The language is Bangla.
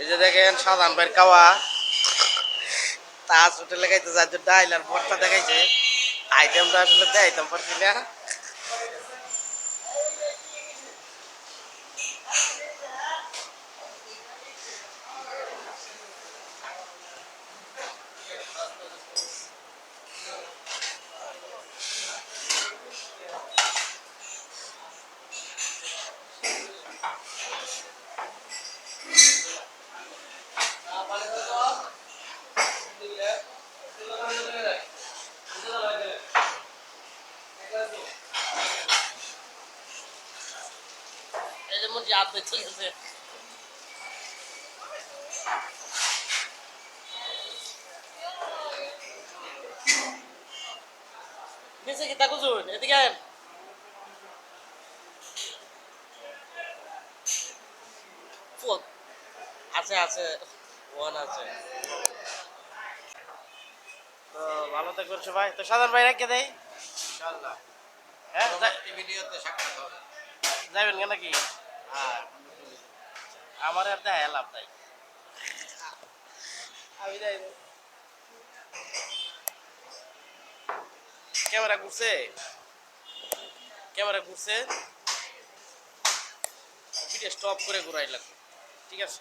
এই যে দেখেন সাধারণ ভাইয়ের কাওয়া। তাজ হোটেলে খাইতে জন্য ডাইল আর ভর্তা দেখাইছে। আইটেমটা আসলে আইটেম পারছি না। আছে আছে। ওয়ান আছে। তো ভালো থাকবেন সবাই। তো সাধারণ ভাই রেখে দেয় ইনশাআল্লাহ। হ্যাঁ যাবেন কেন কি? হ্যাঁ আমার আর দেখা লাভ নাই। আমি যাই। ক্যামেরা ঘুরছে? ক্যামেরা ঘুরছে? ভিডিও স্টপ করে ঘুরাই লাগবে। ঠিক আছে?